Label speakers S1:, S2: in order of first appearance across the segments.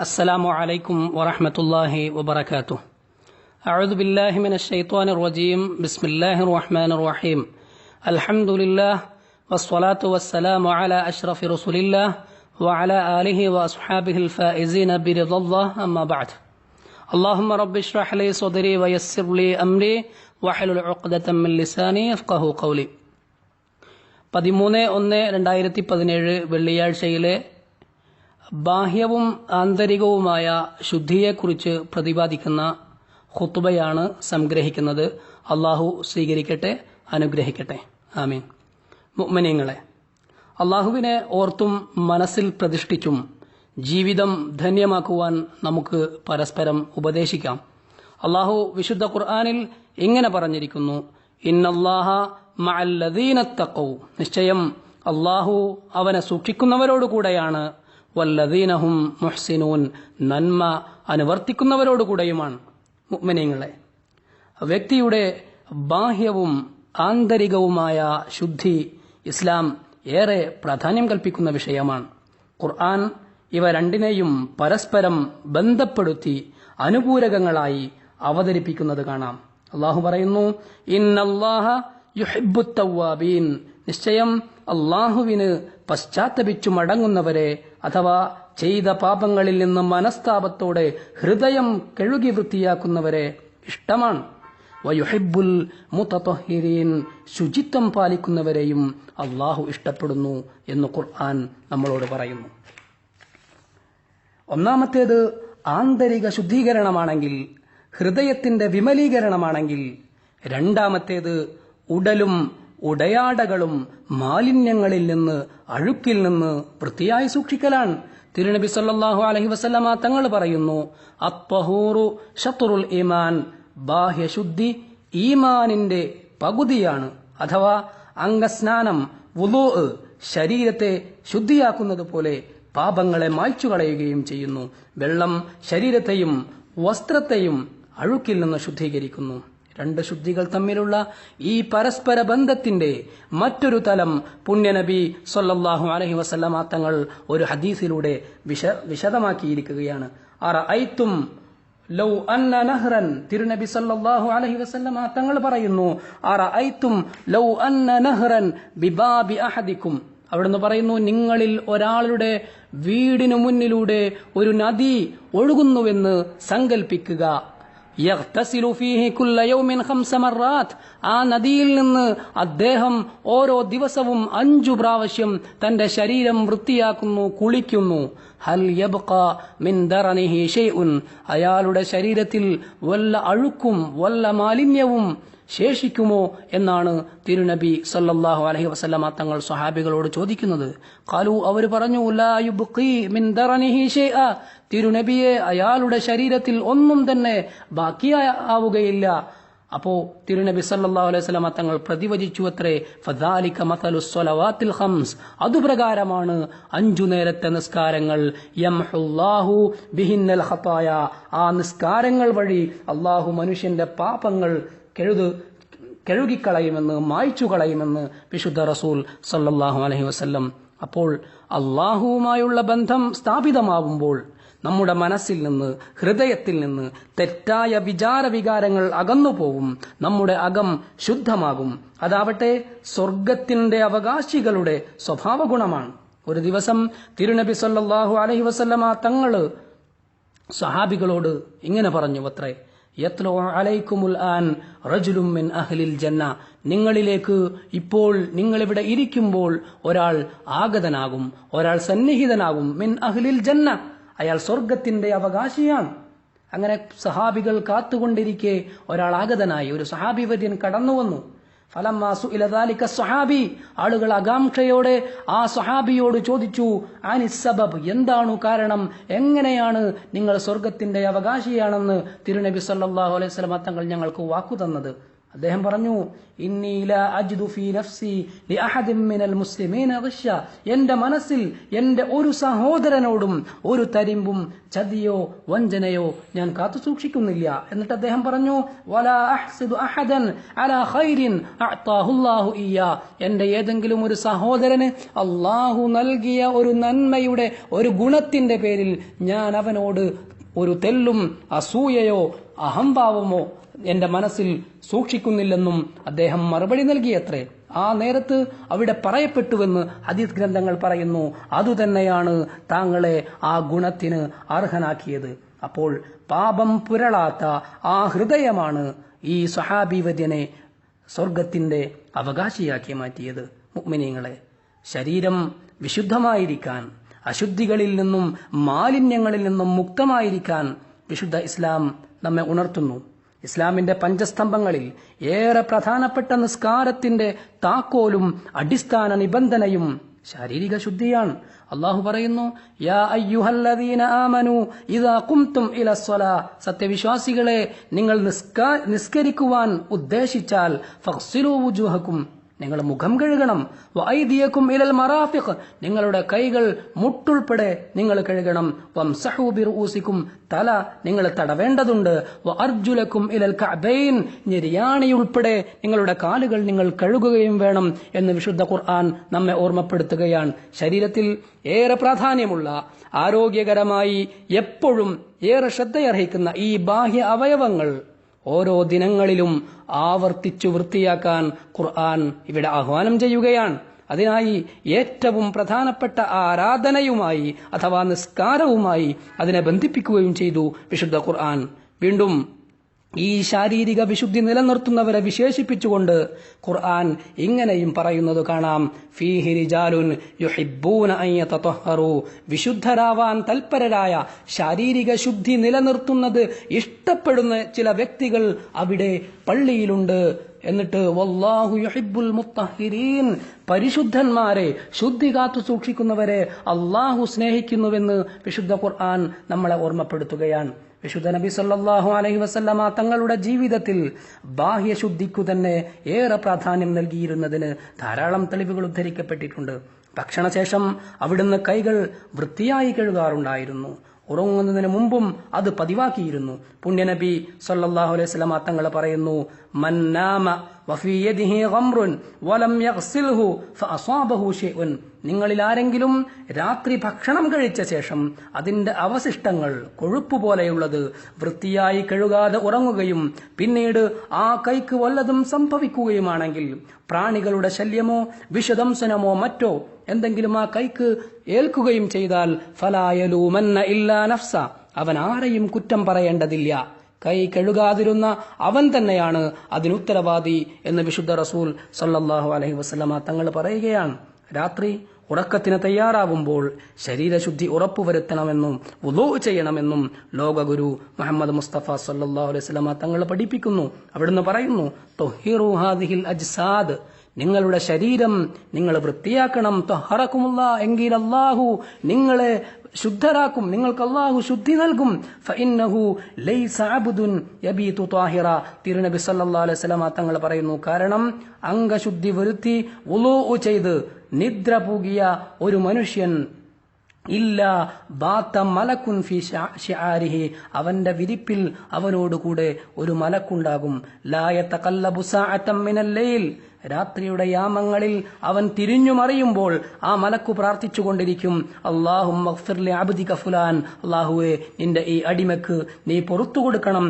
S1: السلام عليكم ورحمة الله وبركاته أعوذ بالله من الشيطان الرجيم بسم الله الرحمن الرحيم الحمد لله والصلاة والسلام على أشرف رسول الله وعلى آله وأصحابه الفائزين برضا الله أما بعد اللهم رب اشرح لي صدري ويسر لي أمري واحلل عقدة من لساني يفقه قولي പതിമൂന്ന് ഒന്ന് രണ്ടായിരത്തി പതിനേഴ് വെള്ളിയാഴ്ചയിലെ ബാഹ്യവും ആന്തരികവുമായ ശുദ്ധിയെക്കുറിച്ച് പ്രതിപാദിക്കുന്ന ഖുത്തുബയാണ് സംഗ്രഹിക്കുന്നത്. അള്ളാഹു സ്വീകരിക്കട്ടെ അനുഗ്രഹിക്കട്ടെ. ആമീൻ. മുഅ്മിനീങ്ങളെ അള്ളാഹുവിനെ ഓർത്തും മനസ്സിൽ പ്രതിഷ്ഠിച്ചും ജീവിതം ധന്യമാക്കുവാൻ നമുക്ക് പരസ്പരം ഉപദേശിക്കാം. അള്ളാഹു വിശുദ്ധ ഖുർആാനിൽ ഇങ്ങനെ പറഞ്ഞിരിക്കുന്നു ഇന്നല്ലാഹ മഅല്ലദീനത്തക്കവും നിശ്ചയം അള്ളാഹു അവനെ സൂക്ഷിക്കുന്നവരോട് കൂടെയാണ് വല്ലദീനഹും മുഹ്സിനൂൻ. നന്മ അനുവർത്തിക്കുന്നവരോടുകൂടെയുമാണ് മുഗ്മനീങ്ങളെ വ്യക്തിയുടെ ബാഹ്യവും ആന്തരികവുമായ ശുദ്ധി ഇസ്ലാം ഏറെ പ്രാധാന്യം കൽപ്പിക്കുന്ന വിഷയമാണ്. ഖുർആൻ ഇവ രണ്ടിനെയും പരസ്പരം ബന്ധപ്പെടുത്തി അനുപൂരകങ്ങളായി അവതരിപ്പിക്കുന്നത് കാണാം. അള്ളാഹു പറയുന്നു ഇന്നല്ലാഹ യുഹിബുത്തവാബീൻ നിശ്ചയം അള്ളാഹുവിന് പശ്ചാത്തപിച്ചു മടങ്ങുന്നവരെ അഥവാ ചെയ്ത പാപങ്ങളിൽ നിന്ന് മനസ്താപത്തോടെ ഹൃദയം കഴുകി വൃത്തിയാക്കുന്നവരെ ഇഷ്ടമാണ്. വയുഹിബുൽ മുത്തഹിരീൻ ശുചിത്വം പാലിക്കുന്നവരെയും അള്ളാഹു ഇഷ്ടപ്പെടുന്നു എന്ന് ഖുർആൻ നമ്മളോട് പറയുന്നു. ഒന്നാമത്തേത് ആന്തരിക ശുദ്ധീകരണമാണെങ്കിൽ ഹൃദയത്തിന്റെ വിമലീകരണമാണെങ്കിൽ രണ്ടാമത്തേത് ഉടലും ഉടയാടകളും മാലിന്യങ്ങളിൽ നിന്ന് അഴുക്കിൽ നിന്ന് വൃത്തിയായി സൂക്ഷിക്കലാണ്. തിരുനബി സല്ലാഹു അലഹി വസ്ലമ തങ്ങൾ പറയുന്നു അത്വഹൂറു ഷത്തുറുൽ ഈമാൻ ബാഹ്യശുദ്ധി ഈമാനിന്റെ പകുതിയാണ്. അഥവാ അംഗസ്നാനം വുലൂ ശരീരത്തെ ശുദ്ധിയാക്കുന്നത് പോലെ പാപങ്ങളെ മായ്ച്ചു കളയുകയും ചെയ്യുന്നു. വെള്ളം ശരീരത്തെയും വസ്ത്രത്തെയും അഴുക്കിൽ നിന്ന് ശുദ്ധീകരിക്കുന്നു. രണ്ട് ശുദ്ധികൾ തമ്മിലുള്ള ഈ പരസ്പര ബന്ധത്തിന്റെ മറ്റൊരു തലം പുണ്യനബി സൊല്ലാഹു അലഹി വസ്ലാം തങ്ങൾ ഒരു ഹദീസിലൂടെ വിശ വിശദമാക്കിയിരിക്കുകയാണ്. അറ ഐത്തും ലൗ അന്ന നഹ്റൻ തിരുനബി സല്ലല്ലാഹു അലൈഹി വസല്ലമ തങ്ങൾ പറയുന്നു അറ ഐത്തും ലൗ അന്ന നഹ്റൻ ബിബാബി അഹദിക്കും. അവിടുന്ന് പറയുന്നു നിങ്ങളിൽ ഒരാളുടെ വീടിനു മുന്നിലൂടെ ഒരു നദി ഒഴുകുന്നുവെന്ന് സങ്കൽപ്പിക്കുക. യഗ്തസിലു ഫീഹി കുല്ല യൗമിൻ ഖംസ മറാത് ആ നദിയിൽ നിന്ന് അദ്ദേഹം ഓരോ ദിവസവും അഞ്ചു പ്രാവശ്യം തന്റെ ശരീരം വൃത്തിയാക്കുന്നു കുളിക്കുന്നു. ഹൽ യബ്ഖ മിൻ ദറനിഹി ഷൈഉൻ. അയാളുടെ ശരീരത്തിൽ വല്ല അഴുക്കും വല്ല മാലിന്യവും ശേഷിക്കുമോ എന്നാണ് തിരുനബി സല്ലാഹു അലഹി വസല്ലമ തങ്ങൾ സ്വഹാബികളോട് ചോദിക്കുന്നത്. കാലു അവർ പറഞ്ഞു തിരുനബിയെ അയാളുടെ ശരീരത്തിൽ ഒന്നും തന്നെ ബാക്കിയാവുകയില്ല അപ്പോ തിരുനബി സല്ലല്ലാഹു അലൈഹി വസല്ലമ തങ്ങൾ പ്രതിവചിച്ചു അത്രേ ഫദാലിക മസലു സ്വലവാത്തിൽ ഖംസ്. അതുപ്രകാരമാണ് അഞ്ചു നേരത്തെ നിസ്കാരങ്ങൾ. യംഹുല്ലാഹു ബിഹിന്നൽ ഹത്തായ ആ നിസ്കാരങ്ങൾ വഴി അള്ളാഹു മനുഷ്യന്റെ പാപങ്ങൾ കെഴുതു കഴുകിക്കളയുമെന്ന് മായ്ച്ചു കളയുമെന്ന് വിശുദ്ധ റസൂൽ സല്ലാഹു അലഹി വസ്ല്ലം. അപ്പോൾ അള്ളാഹുവുമായുള്ള ബന്ധം സ്ഥാപിതമാവുമ്പോൾ നമ്മുടെ മനസ്സിൽ നിന്ന് ഹൃദയത്തിൽ നിന്ന് തെറ്റായ വിചാര വികാരങ്ങൾ അകന്നു പോവും നമ്മുടെ അകം ശുദ്ധമാകും. അതാവട്ടെ സ്വർഗത്തിന്റെ അവകാശികളുടെ സ്വഭാവ ഗുണമാണ് ഒരു ദിവസം തിരുനബി സല്ലാഹു അലഹി വസല്ലമ തങ്ങൾ സഹാബികളോട് ഇങ്ങനെ പറഞ്ഞു അത്രേ ജന്ന. നിങ്ങളിലേക്ക് ഇപ്പോൾ നിങ്ങളിവിടെ ഇരിക്കുമ്പോൾ ഒരാൾ ആഗതനാകും ഒരാൾ സന്നിഹിതനാകും മിൻ അഹ്ലിൽ ജന്ന. അയാൾ സ്വർഗത്തിന്റെ അവകാശിയാണ്. അങ്ങനെ സഹാബികൾ കാത്തുകൊണ്ടിരിക്കെ ഒരാൾ ആഗതനായി ഒരു സഹാബി വര്യൻ കടന്നു വന്നു ഫലമാസു സ്വഹാബി. ആളുകൾ ആകാംക്ഷയോടെ ആ സ്വഹാബിയോട് ചോദിച്ചു ആനി സബബ് എന്താണ് കാരണം? എങ്ങനെയാണ് നിങ്ങൾ സ്വർഗത്തിന്റെ അവകാശിയാണെന്ന് തിരുനബി സല്ലാഹു അലൈഹി വസല്ലം തങ്ങൾ ഞങ്ങൾക്ക് വാക്കു തന്നത്? അദ്ദേഹം പറഞ്ഞു എന്റെ മനസ്സിൽ എന്റെ ഒരു സഹോദരനോടും ഒരു തരിമ്പും ചതിയോ വഞ്ചനയോ ഞാൻ കാത്തു സൂക്ഷിക്കുന്നില്ല. എന്നിട്ട് അദ്ദേഹം പറഞ്ഞു എന്റെ ഏതെങ്കിലും ഒരു സഹോദരന് അള്ളാഹു നൽകിയ ഒരു നന്മയുടെ ഒരു ഗുണത്തിന്റെ പേരിൽ ഞാൻ അവനോട് ഒരു തെല്ലും അസൂയയോ അഹംഭാവമോ എന്റെ മനസ്സിൽ സൂക്ഷിക്കുന്നില്ലെന്നും അദ്ദേഹം മറുപടി നൽകിയത്രേ. ആ നേരത്ത് അവിടെ പറയപ്പെട്ടുവെന്ന് ഹദീസ് ഗ്രന്ഥങ്ങൾ പറയുന്നു. അതുതന്നെയാണ് താങ്കളെ ആ ഗുണത്തിന് അർഹനാക്കിയത്. അപ്പോൾ പാപം പുരളാത്ത ആ ഹൃദയമാണ് ഈ സഹാബിവര്യനെ സ്വർഗത്തിന്റെ അവകാശിയാക്കി മാറ്റിയത്. മുഗ്മിനീങ്ങളെ ശരീരം വിശുദ്ധമായിരിക്കാൻ അശുദ്ധികളിൽ നിന്നും മാലിന്യങ്ങളിൽ നിന്നും മുക്തമായിരിക്കാൻ വിശുദ്ധ ഇസ്ലാം നമ്മെ ഉണർത്തുന്നു. ഇസ്ലാമിന്റെ പഞ്ചസ്തംഭങ്ങളിൽ ഏറെ പ്രധാനപ്പെട്ട നിസ്കാരത്തിന്റെ താക്കോലും അടിസ്ഥാന നിബന്ധനയും ശാരീരിക ശുദ്ധിയാണ്. അള്ളാഹു പറയുന്നു യാ അയ്യുഹല്ലദീന ഇദാ സത്യവിശ്വാസികളെ നിങ്ങൾ നിസ്കരിക്കുവാൻ ഉദ്ദേശിച്ചാൽ നിങ്ങൾ മുഖം കഴുകണം. വൈദിയക്കും ഇലൽ മറാഫിഖ്. നിങ്ങളുടെ കൈകൾ മുട്ടുൾപ്പെടെ നിങ്ങൾ കഴുകണം. വംസഹൂബിർ ഊസിക്കും തല നിങ്ങൾ തടവേണ്ടതുണ്ട്. അർജുലക്കും ഇലൽ കഅബൈൻ. ഞെരിയാണി ഉൾപ്പെടെ നിങ്ങളുടെ കാലുകൾ നിങ്ങൾ കഴുകുകയും വേണം എന്ന് വിശുദ്ധ ഖുർആൻ നമ്മെ ഓർമ്മപ്പെടുത്തുകയാണ്. ശരീരത്തിൽ ഏറെ പ്രാധാന്യമുള്ള ആരോഗ്യകരമായി എപ്പോഴും ഏറെ ശ്രദ്ധയർഹിക്കുന്ന ഈ ബാഹ്യ അവയവങ്ങൾ. ഓരോ ദിനങ്ങളിലും ആവർത്തിച്ചു വൃത്തിയാക്കാൻ ഖുർആൻ ഇവിടെ ആഹ്വാനം ചെയ്യുകയാണ്. അതിനായി ഏറ്റവും പ്രധാനപ്പെട്ട ആരാധനയുമായി അഥവാ നിസ്കാരവുമായി അതിനെ ബന്ധിപ്പിക്കുകയും ചെയ്തു വിശുദ്ധ ഖുർആൻ. വീണ്ടും ഈ ശാരീരിക വിശുദ്ധി നിലനിർത്തുന്നവരെ വിശേഷിപ്പിച്ചുകൊണ്ട് ഖുർആൻ ഇങ്ങനെയും പറയുന്നത് കാണാം. വിശുദ്ധരാവാൻ തൽപരരായ ശാരീരിക ശുദ്ധി നിലനിർത്തുന്നത് ഇഷ്ടപ്പെടുന്ന ചില വ്യക്തികൾ അവിടെ പള്ളിയിലുണ്ട്. എന്നിട്ട് വല്ലാഹു യുഹിബുൽ മുത്തഹിരീൻ. പരിശുദ്ധന്മാരെ ശുദ്ധി കാത്തു സൂക്ഷിക്കുന്നവരെ അള്ളാഹു സ്നേഹിക്കുന്നുവെന്ന് വിശുദ്ധ ഖുർആൻ നമ്മളെ ഓർമ്മപ്പെടുത്തുകയാണ്. വിശുദ്ധ നബി സല്ലാഹു അലൈഹി വസല്ലമ തങ്ങളുടെ ജീവിതത്തിൽ ബാഹ്യശുദ്ധിക്കു തന്നെ ഏറെ പ്രാധാന്യം നൽകിയിരുന്നതിന് ധാരാളം തെളിവുകൾ ഉദ്ധരിക്കപ്പെട്ടിട്ടുണ്ട്. ഭക്ഷണശേഷം അവിടുന്ന് കൈകൾ വൃത്തിയായി കഴുകാറുണ്ടായിരുന്നു. ഉറങ്ങുന്നതിന് മുമ്പും അത് പതിവാക്കിയിരുന്നു. പുണ്യനബി സല്ലാഹു അലൈഹി വസല്ലമ തങ്ങൾ പറയുന്നു മന്നാമ വഫീ യദിഹി ഗംറുൻ വലം യഗ്സിൽഹു ഫഅസാബഹു ഷൈഉൻ. നിങ്ങളിൽ ആരെങ്കിലും രാത്രി ഭക്ഷണം കഴിച്ച ശേഷം അതിന്റെ അവശിഷ്ടങ്ങൾ കൊഴുപ്പ് പോലെയുള്ളത് വൃത്തിയായി കഴുകാതെ ഉറങ്ങുകയും പിന്നീട് ആ കൈക്ക് വല്ലതും സംഭവിക്കുകയുമാണെങ്കിൽ പ്രാണികളുടെ ശല്യമോ വിഷദംസനമോ മറ്റോ എന്തെങ്കിലും ആ കൈക്ക് ഏൽക്കുകയും ചെയ്താൽ ഫലായലൂമന്ന ഇല്ലാ നഫ്സ. അവൻ ആരെയും കുറ്റം പറയേണ്ടതില്ല. കൈ കഴുകാതിരുന്ന അവൻ തന്നെയാണ് അതിനുത്തരവാദി എന്ന് വിശുദ്ധ റസൂൽ സല്ലാഹു അലഹി വസ്ലമ തങ്ങൾ പറയുകയാണ്. രാത്രി ഉറക്കത്തിന് തയ്യാറാവുമ്പോൾ ശരീരശുദ്ധി ഉറപ്പുവരുത്തണമെന്നും ഉദോ ചെയ്യണമെന്നും ലോകഗുരു മുഹമ്മദ് മുസ്തഫ സല്ലാ അലൈഹി വസല്ലമ തങ്ങൾ പഠിപ്പിക്കുന്നു. അവിടുന്ന് പറയുന്നു അജ്സാദ്. നിങ്ങളുടെ ശരീരം നിങ്ങൾ വൃത്തിയാക്കണം. എങ്കിൽ അള്ളാഹു നിങ്ങളെ ശുദ്ധരാക്കും. നിങ്ങൾക്ക് അള്ളാഹു ശുദ്ധി നൽകും. തിരുനബി വസല്ലമ തങ്ങൾ പറയുന്നു കാരണം അംഗശുദ്ധി വരുത്തി ഉലോ ചെയ്ത് നിദ്ര പൂകിയ ഒരു മനുഷ്യൻ ഇല്ല മലക്കുൻ ഫി ഷിആരിഹി അവന്റെ വിരിപ്പിൽ അവനോടുകൂടെ ഒരു മലക്കുണ്ടാകും. ലായത്ത കല്ലബുസ അറ്റം മിനൽ ലൈൽ. രാത്രിയുടെ യാമങ്ങളിൽ അവൻ തിരിഞ്ഞു മറിയുമ്പോൾ ആ മലക്കു പ്രാർത്ഥിച്ചുകൊണ്ടിരിക്കും അള്ളാഹും അള്ളാഹുവെ നിന്റെ ഈ അടിമക്ക് നീ പുറത്തു കൊടുക്കണം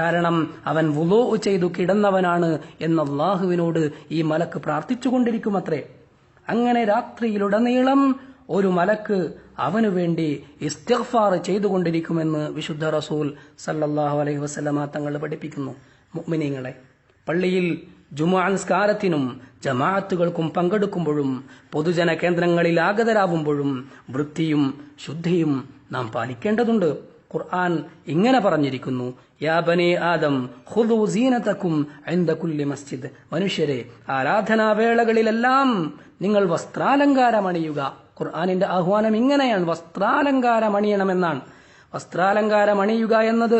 S1: കാരണം അവൻ വുലോ ചെയ്തു കിടന്നവനാണ് എന്ന് അള്ളാഹുവിനോട് ഈ മലക്ക് പ്രാർത്ഥിച്ചുകൊണ്ടിരിക്കുമത്രേ. അങ്ങനെ രാത്രിയിലുടനീളം ഒരു മലക്ക് അവനു വേണ്ടി ഇസ്തിഗ്ഫാർ ചെയ്തുകൊണ്ടിരിക്കുമെന്ന് വിശുദ്ധ റസൂൽ സല്ലാഹു അലൈഹി വസല്ലമ തങ്ങൾ പഠിപ്പിക്കുന്നു. മുഅ്മിനീങ്ങളെ പള്ളിയിൽ ജുമാ നിസ്കാരത്തിനും ജമാഅത്തുകൾക്കും പങ്കെടുക്കുമ്പോഴും പൊതുജന കേന്ദ്രങ്ങളിൽ ആഗതരാകുമ്പോഴും വൃത്തിയും ശുദ്ധിയും നാം പാലിക്കേണ്ടതുണ്ട്. ഖുർആൻ ഇങ്ങനെ പറഞ്ഞിരിക്കുന്നു യാ ബനി ആദം ഹുദു സീനതക്കും കുല്ലി മസ്ജിദ്. മനുഷ്യരെ ആരാധനാവേളകളിലെല്ലാം നിങ്ങൾ വസ്ത്രാലങ്കാരമണിയുക. ഖുർആനിന്റെ ആഹ്വാനം ഇങ്ങനെയാണ് വസ്ത്രാലങ്കാരം അണിയണമെന്നാണ് വസ്ത്രാലങ്കാരം അണിയുക എന്നത്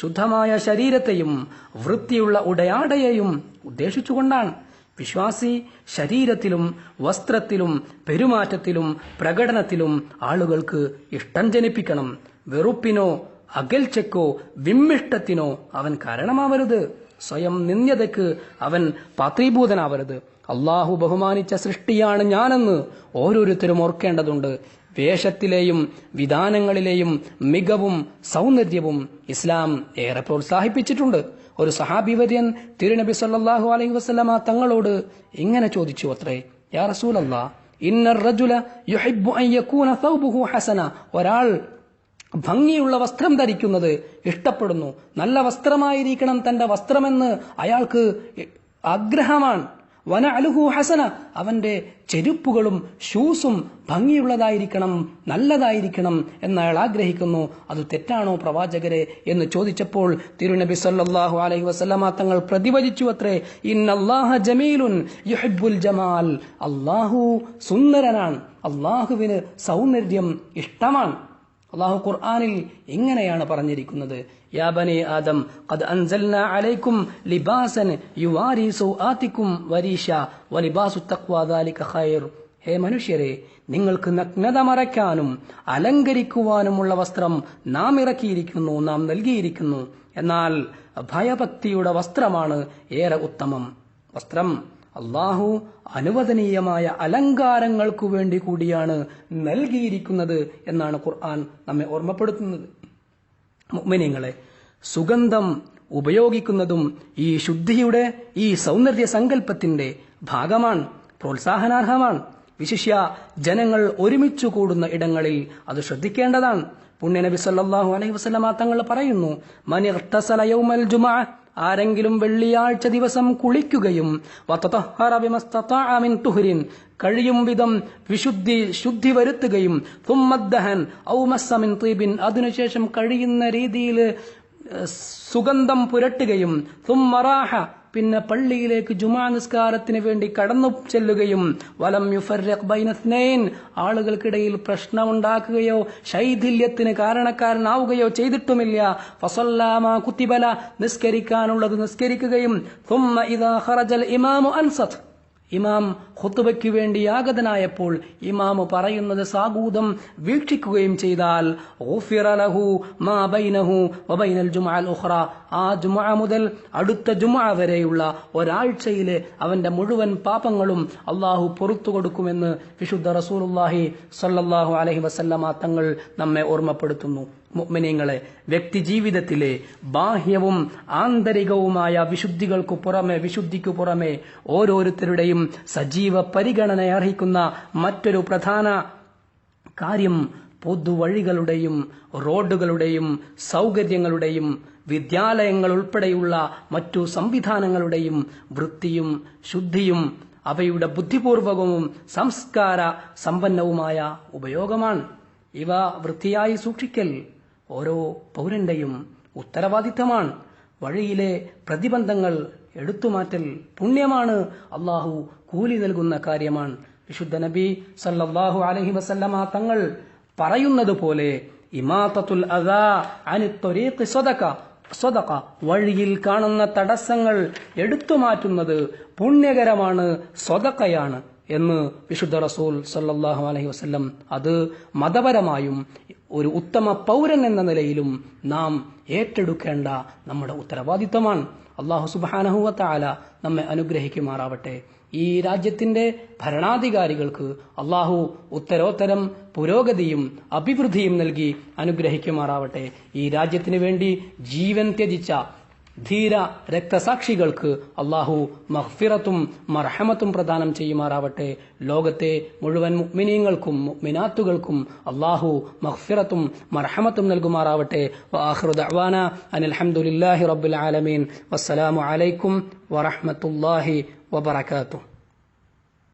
S1: ശുദ്ധമായ ശരീരത്തെയും വൃത്തിയുള്ള ഉടയാടയെയും ഉദ്ദേശിച്ചുകൊണ്ടാണ്. വിശ്വാസി ശരീരത്തിലും വസ്ത്രത്തിലും പെരുമാറ്റത്തിലും പ്രകടനത്തിലും ആളുകൾക്ക് ഇഷ്ടം ജനിപ്പിക്കണം. വെറുപ്പിനോ അകൽച്ചക്കോ വിമ്മിഷ്ടത്തിനോ അവൻ കാരണമാവരുത്. സ്വയം നിന്ദ്യതയ്ക്ക് അവൻ പാത്രീഭൂതനാവരുത്. അള്ളാഹു ബഹുമാനിച്ച സൃഷ്ടിയാണ് ഞാനെന്ന് ഓരോരുത്തരും ഓർക്കേണ്ടതുണ്ട്. വേഷത്തിലെയും വിധാനങ്ങളിലെയും മികവും സൗന്ദര്യവും ഇസ്ലാം ഏറെ പ്രോത്സാഹിപ്പിച്ചിട്ടുണ്ട്. ഒരു സഹാബി വര്യൻ തിരുനബി സല്ലാഹു അലൈഹി വസല്ലമ തങ്ങളോട് ഇങ്ങനെ ചോദിച്ചു അത്രേ യാ റസൂലല്ലാ ഹസന. ഒരാൾ ഭംഗിയുള്ള വസ്ത്രം ധരിക്കുന്നത് ഇഷ്ടപ്പെടുന്നു. നല്ല വസ്ത്രമായിരിക്കണം തന്റെ വസ്ത്രമെന്ന് അയാൾക്ക് ആഗ്രഹമാണ്. വന അലുഹു ഹസന. അവന്റെ ചെരുപ്പുകളും ഷൂസും ഭംഗിയുള്ളതായിരിക്കണം നല്ലതായിരിക്കണം എന്നയാൾ ആഗ്രഹിക്കുന്നു. അത് തെറ്റാണോ പ്രവാചകരെ എന്ന് ചോദിച്ചപ്പോൾ തിരുനബി സല്ലാഹു അലൈഹി വസല്ലമ തങ്ങൾ പ്രതിവചിച്ചു അത്രേ. ഇന്നല്ലാഹ ജമീലുൻ ജമാൽ. അല്ലാഹു സുന്ദരനാണ്. അള്ളാഹുവിന് സൗന്ദര്യം ഇഷ്ടമാണ്. അള്ളാഹു ഖുർആാനിൽ എങ്ങനെയാണ് പറഞ്ഞിരിക്കുന്നത്? യാ ബനി ആദം ഖദ് അൻസൽന അലൈക്കും ലിബാസൻ യുവാരി സൗആതിക്കും വരീഷ വലിബാസു തഖ്വ ദാലിക ഖൈർ. ഹേ മനുഷ്യരെ നിങ്ങൾക്ക് നഗ്നത മറയ്ക്കാനും അലങ്കരിക്കുവാനുമുള്ള വസ്ത്രം നാം ഇറക്കിയിരിക്കുന്നു നാം നൽകിയിരിക്കുന്നു. എന്നാൽ ഭയഭക്തിയുടെ വസ്ത്രമാണ് ഏറെ ഉത്തമം. വസ്ത്രം അള്ളാഹു അനുവദനീയമായ അലങ്കാരങ്ങൾക്കു വേണ്ടി കൂടിയാണ് നൽകിയിരിക്കുന്നത് എന്നാണ് ഖുർആൻ നമ്മെ ഓർമ്മപ്പെടുത്തുന്നത്. മുഅ്മിനീങ്ങളെ സുഗന്ധം ഉപയോഗിക്കുന്നതും ഈ ശുദ്ധിയുടെ ഈ സൗന്ദര്യ സങ്കല്പത്തിന്റെ ഭാഗമാണ് പ്രോത്സാഹനാർഹമാണ്. വിശിഷ്യ ജനങ്ങൾ ഒരുമിച്ചു കൂടുന്ന ഇടങ്ങളിൽ അത് ശ്രദ്ധിക്കേണ്ടതാണ്. പുണ്യനബി സല്ലാഹു അലൈഹി വസല്ലമ തങ്ങൾ പറയുന്നു മനിർത്തസല യൗമൽ ജുമഅ ആരെങ്കിലും വെള്ളിയാഴ്ച ദിവസം കുളിക്കുകയും കഴിയും വിധം വിശുദ്ധി ശുദ്ധി വരുത്തുകയും തുമ്മദ്ദഹൻ ഔ മസ്സ മിൻ തീബിൻ അതിനുശേഷം കഴിയുന്ന രീതിയിൽ സുഗന്ധം പുരട്ടുകയും തുമ്മറാഹ പിന്നെ പള്ളിയിലേക്ക് ജുമാ നിസ്കാരത്തിന് വേണ്ടി കടന്നു ചെല്ലുകയും വലം യുഫർനൈൻ ആളുകൾക്കിടയിൽ പ്രശ്നമുണ്ടാക്കുകയോ ശൈഥില്യത്തിന് കാരണക്കാരനാവുകയോ ചെയ്തിട്ടുമില്ല. ഫസല്ലാമ കുത്തിബല നിസ്കരിക്കാനുള്ളത് നിസ്കരിക്കുകയും തുമ്മ ഇദാ ഖറജൽ ഇമാമു അൻസത്ത് ഇമാം ഖുത്തുബയ്ക്ക് വേണ്ടി ആഗതനായപ്പോൾ ഇമാമ് പറയുന്നത് സാഗൂതം വീക്ഷിക്കുകയും ചെയ്താൽ ആ ജുമ മുതൽ അടുത്ത ജുമ വരെയുള്ള ഒരാഴ്ചയിലെ അവന്റെ മുഴുവൻ പാപങ്ങളും അള്ളാഹു പുറത്തു കൊടുക്കുമെന്ന് വിശുദ്ധ റസൂലുള്ളാഹി സല്ലാഹു അലഹി വസല്ലമ തങ്ങൾ നമ്മെ ഓർമ്മപ്പെടുത്തുന്നു. മുഅ്മിനീങ്ങളെ വ്യക്തി ജീവിതത്തിലെ ബാഹ്യവും ആന്തരികവുമായ വിശുദ്ധികൾക്കു പുറമെ വിശുദ്ധിക്കു പുറമെ ഓരോരുത്തരുടെയും സജീവ പരിഗണന അർഹിക്കുന്ന മറ്റൊരു പ്രധാന കാര്യം പൊതുവഴികളുടെയും റോഡുകളുടെയും സൗകര്യങ്ങളുടെയും വിദ്യാലയങ്ങൾ ഉൾപ്പെടെയുള്ള മറ്റു സംവിധാനങ്ങളുടെയും വൃത്തിയും ശുദ്ധിയും അവയുടെ ബുദ്ധിപൂർവകവും സംസ്കാര സമ്പന്നവുമായ ഉപയോഗമാണ്. ഇവ വൃത്തിയായി സൂക്ഷിക്കൽ ഓരോ പൗരന്റെയും ഉത്തരവാദിത്തമാണ്. വഴിയിലെ പ്രതിബന്ധങ്ങൾ എടുത്തുമാറ്റൽ പുണ്യമാണ്. അള്ളാഹു കൂലി നൽകുന്ന കാര്യമാണ്. വിശുദ്ധ നബി സല്ലാഹു അലഹി വസല്ലമ തങ്ങൾ പറയുന്നത് പോലെ ഇമാത്തത്തുൽ അദാ അനി ത്വരീഖി സ്വദക സ്വതക വഴിയിൽ കാണുന്ന തടസ്സങ്ങൾ എടുത്തു മാറ്റുന്നത് പുണ്യകരമാണ് സ്വതക്കയാണ് എന്ന് വിശുദ്ധ റസൂൽ സല്ലാഹു അലഹി വസ്ല്ലം അത് മതപരമായും ഒരു ഉത്തമ പൗരൻ എന്ന നിലയിലും നാം ഏറ്റെടുക്കേണ്ട നമ്മുടെ ഉത്തരവാദിത്തമാണ്. അള്ളാഹു സുബാനഹുവത്താല നമ്മെ അനുഗ്രഹിക്കുമാറാവട്ടെ. ഈ രാജ്യത്തിന്റെ ഭരണാധികാരികൾക്ക് അള്ളാഹു ഉത്തരോത്തരം പുരോഗതിയും അഭിവൃദ്ധിയും നൽകി അനുഗ്രഹിക്കുമാറാവട്ടെ. ഈ രാജ്യത്തിന് വേണ്ടി ജീവൻ ത്യജിച്ച ധീര രക്തസാക്ഷികൾക്ക് അള്ളാഹു മഹ്ഫിറത്തും മർഹമത്തും പ്രദാനം ചെയ്യുമാറാവട്ടെ. ലോകത്തെ മുഴുവൻ മുഗ്മിനീങ്ങൾക്കും മിനാത്തുകൾക്കും അള്ളാഹു മഹ്ഫിറത്തും മർഹമത്തും നൽകുമാറാവട്ടെ. അനിൽഹമുല്ലാഹി റബുൽ ആലമീൻ. വസ്സലാമു അലൈക്കും വറഹ്മത്തുള്ളാഹി وبركاته